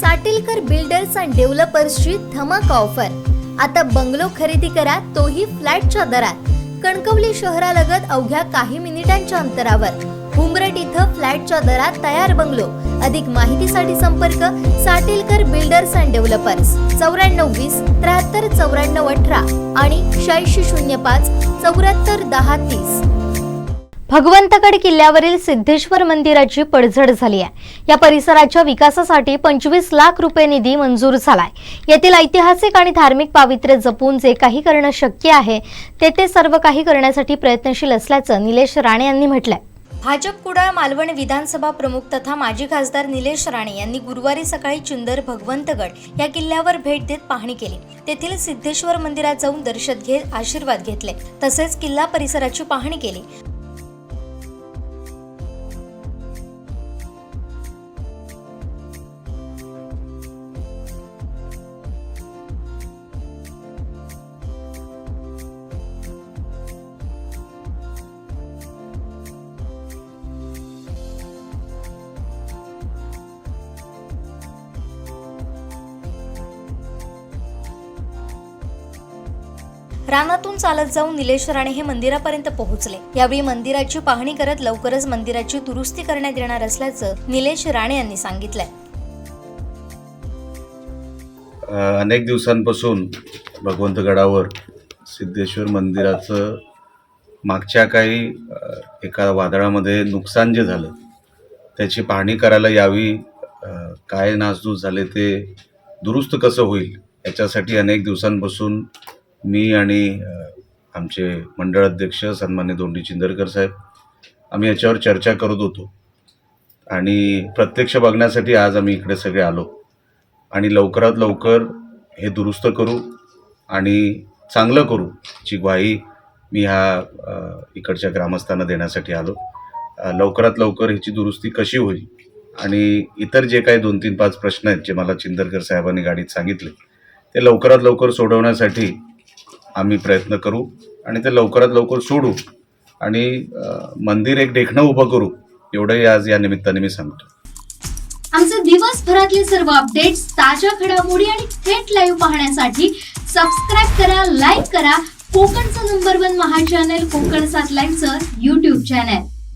साटिलकर builders and डेव्हलपर्सची धमाका offer. आता bungalow खरेदी करा तोही फ्लॅटच्या दरात. कणकवली शहरालगत अवघ्या काही मिनिटांच्या अंतरावर. उमरट इथं फ्लॅटच्या दरात तयार बंगलो. अधिक माहितीसाठी संपर्क साटिलकर बिल्डर्स अँड डेव्हलपर्स. चौऱ्याण्णव वीस त्र्याहत्तर चौऱ्याण्णव अठरा आणि शहाऐंशी शून्य पाच चौऱ्याहत्तर दहा तीस. भगवंतगड किल्ल्यावरील सिद्धेश्वर मंदिराची पडझड झाली आहे. या परिसराच्या विकासासाठी पंचवीस लाख रुपये निधी मंजूर झालाय. येथील ऐतिहासिक आणि धार्मिक पावित्र्य जपून जे काही करणं शक्य आहे ते ते सर्व काही करण्यासाठी प्रयत्नशील असल्याचं निलेश राणे यांनी म्हटलंय. भाजप कुडाळ मालवण विधानसभा प्रमुख तथा माजी खासदार निलेश राणे यांनी गुरुवारी सकाळी चुंदर भगवंतगड या किल्ल्यावर भेट देत पाहणी केली. तेथील सिद्धेश्वर मंदिरात जाऊन दर्शन घेत आशीर्वाद घेतले. तसेच किल्ला परिसराची पाहणी केली. रानातून चालत जाऊन निलेश राणे हे मंदिरापर्यंत पोहोचले. यावेळी मंदिराची पाहणी करत लवकरच मंदिराची दुरुस्ती करण्यात येणार असल्याचं निलेश राणे यांनी सांगितलंय. अनेक दिवसांपासून भगवंतगडावर सिद्धेश्वर मंदिराचं मागच्या काही एका वादळामध्ये नुकसान जे झालं त्याची पाहणी करायला यावी काय नासधूस झाले ते दुरुस्त कसं होईल याच्यासाठी अनेक दिवसांपासून मी आणि आमचे मंडळ अध्यक्ष सन्मान्य दोंडी चिंदरकर साहेब आम्ही याच्यावर चर्चा करत होतो. आणि प्रत्यक्ष बघण्यासाठी आज आम्ही इकडे सगळे आलो. आणि लवकरात लवकर हे दुरुस्त करू आणि चांगलं करू ची ग्वाही मी ह्या इकडच्या ग्रामस्थांना देण्यासाठी आलो. लवकरात लवकर ह्याची दुरुस्ती कशी होईल आणि इतर जे काही दोन तीन पाच प्रश्न आहेत जे मला चिंदरकर साहेबांनी गाडीत सांगितले ते लवकरात लवकर सोडवण्यासाठी आम्ही प्रयत्न करू आणि ते लवकरात लवकर सोडू आणि मंदिर एक देखणं उभं करू एवढंही आज या निमित्ताने मी सांगतो. आमचे दिवसभरातले सर्व अपडेट्स ताज्या घडामोडी आणि थेट लाईव्ह पाहण्यासाठी सबस्क्राईब करा लाईक करा. कोकणचं नंबर वन महा चॅनल कोकण सात लाईव्हचं युट्यूब चॅनल